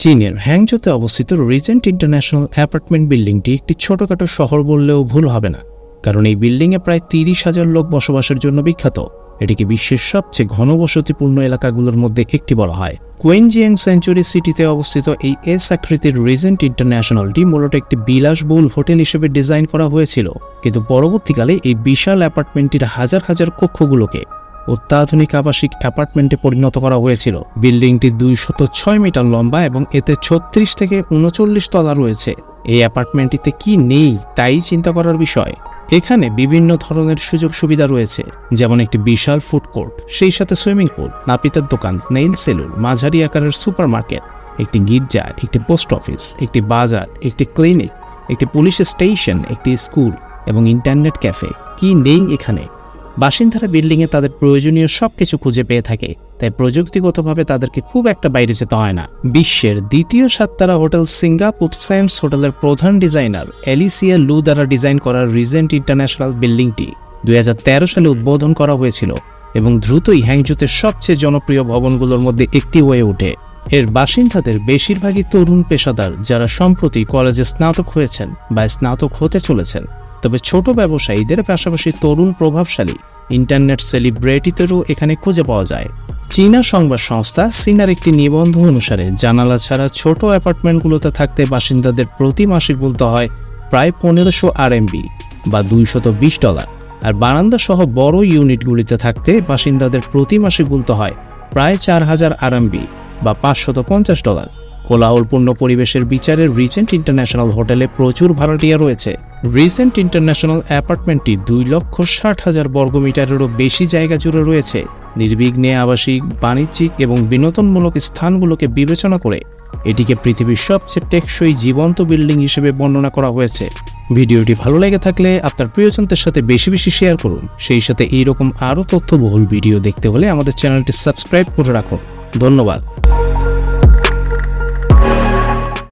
চীনের হ্যাংজোতে অবস্থিত Regent international apartment বিল্ডিংটি একটি ছোটখাটো শহর বললেও ভুল হবে না, কারণ এই বিল্ডিংয়ে প্রায় তিরিশ হাজার লোক বসবাসের জন্য বিখ্যাত। এটিকে বিশ্বের সবচেয়ে ঘনবসতিপূর্ণ এলাকাগুলোর মধ্যে একটি বলা হয়। কুইনজিয়ান সেঞ্চুরি সিটিতে অবস্থিত এই এস আকৃতির রিজেন্ট ইন্টারন্যাশনালটি মূলত একটি বিলাসবহুল হোটেল হিসেবে ডিজাইন করা হয়েছিল, কিন্তু পরবর্তীকালে এই বিশাল অ্যাপার্টমেন্টটির হাজার হাজার কক্ষগুলোকে অত্যাধুনিক আবাসিক অ্যাপার্টমেন্টে পরিণত করা হয়েছিল। বিল্ডিংটি দুইশত ছয় মিটার লম্বা এবং এতে ছত্রিশ থেকে উনচল্লিশ তলা রয়েছে। এই অ্যাপার্টমেন্টটিতে কি নেই তাই চিন্তা করার বিষয়। এখানে বিভিন্ন ধরনের সুযোগ সুবিধা রয়েছে, যেমন একটি বিশাল ফুড কোর্ট, সেই সাথে সুইমিং পুল, নাপিতের দোকান, নেইল সেলুন, মাঝারি আকারের সুপার মার্কেট একটি গির্জা, একটি পোস্ট অফিস, একটি বাজার, একটি ক্লিনিক, একটি পুলিশ স্টেশন, একটি স্কুল এবং ইন্টারনেট ক্যাফে। কি নেই এখানে? বাসিন্দারা বিল্ডিংয়ে তাদের প্রয়োজনীয় সব কিছু খুঁজে পেয়ে থাকে, তাই প্রযুক্তিগতভাবে তাদেরকে খুব একটা বাইরে যেতে হয় না। বিশ্বের দ্বিতীয় সাততারা হোটেল সিঙ্গাপুর সায়েন্স হোটেলের প্রধান ডিজাইনার এলিসিয়া লু দ্বারা ডিজাইন করা রিজেন্ট ইন্টারন্যাশনাল বিল্ডিংটি দুই হাজার তেরো সালে উদ্বোধন করা হয়েছিল এবং দ্রুতই হ্যাংজুতের সবচেয়ে জনপ্রিয় ভবনগুলোর মধ্যে একটি হয়ে ওঠে। এর বাসিন্দাদের বেশিরভাগই তরুণ পেশাদার যারা সম্প্রতি কলেজে স্নাতক হয়েছেন বা স্নাতক হতে চলেছেন। তবে ছোট ব্যবসায়ীদের পাশাপাশি তরুণ প্রভাবশালী ইন্টারনেট সেলিব্রিটিদেরও এখানে খুঁজে পাওয়া যায়। চীনা সংবাদ সংস্থা সিনার একটি নিবন্ধ অনুসারে জানালা ছাড়া ছোট অ্যাপার্টমেন্টগুলোতে থাকতে বাসিন্দাদের প্রতি মাসে বলতে হয় প্রায় পনেরোশো আরএমবি বা দুইশত বিশ ডলার। আর বারান্দা সহ বড় ইউনিটগুলিতে থাকতে বাসিন্দাদের প্রতি মাসে গুনতে হয় প্রায় চার হাজার আরএমবি বা পাঁচশত পঞ্চাশ ডলার। কোলাহলপূর্ণ পরিবেশের বিচারে রিজেন্ট ইন্টারন্যাশনাল হোটেলে প্রচুর ভাড়াটিয়া রয়েছে। রিজেন্ট ইন্টারন্যাশনাল অ্যাপার্টমেন্টটি দুই লক্ষ ষাট হাজার বর্গমিটারেরও বেশি জায়গা জুড়ে রয়েছে। নির্বিঘ্নে আবাসিক, বাণিজ্যিক এবং বিনোদনমূলক স্থানগুলোকে বিবেচনা করে এটিকে পৃথিবীর সবচেয়ে টেকসই জীবন্ত বিল্ডিং হিসেবে বর্ণনা করা হয়েছে। ভিডিওটি ভালো লেগে থাকলে আপনার প্রিয়জনদের সাথে বেশি বেশি শেয়ার করুন। সেই সাথে এইরকম আরও তথ্যবহুল ভিডিও দেখতে হলে আমাদের চ্যানেলটি সাবস্ক্রাইব করে রাখুন। ধন্যবাদ।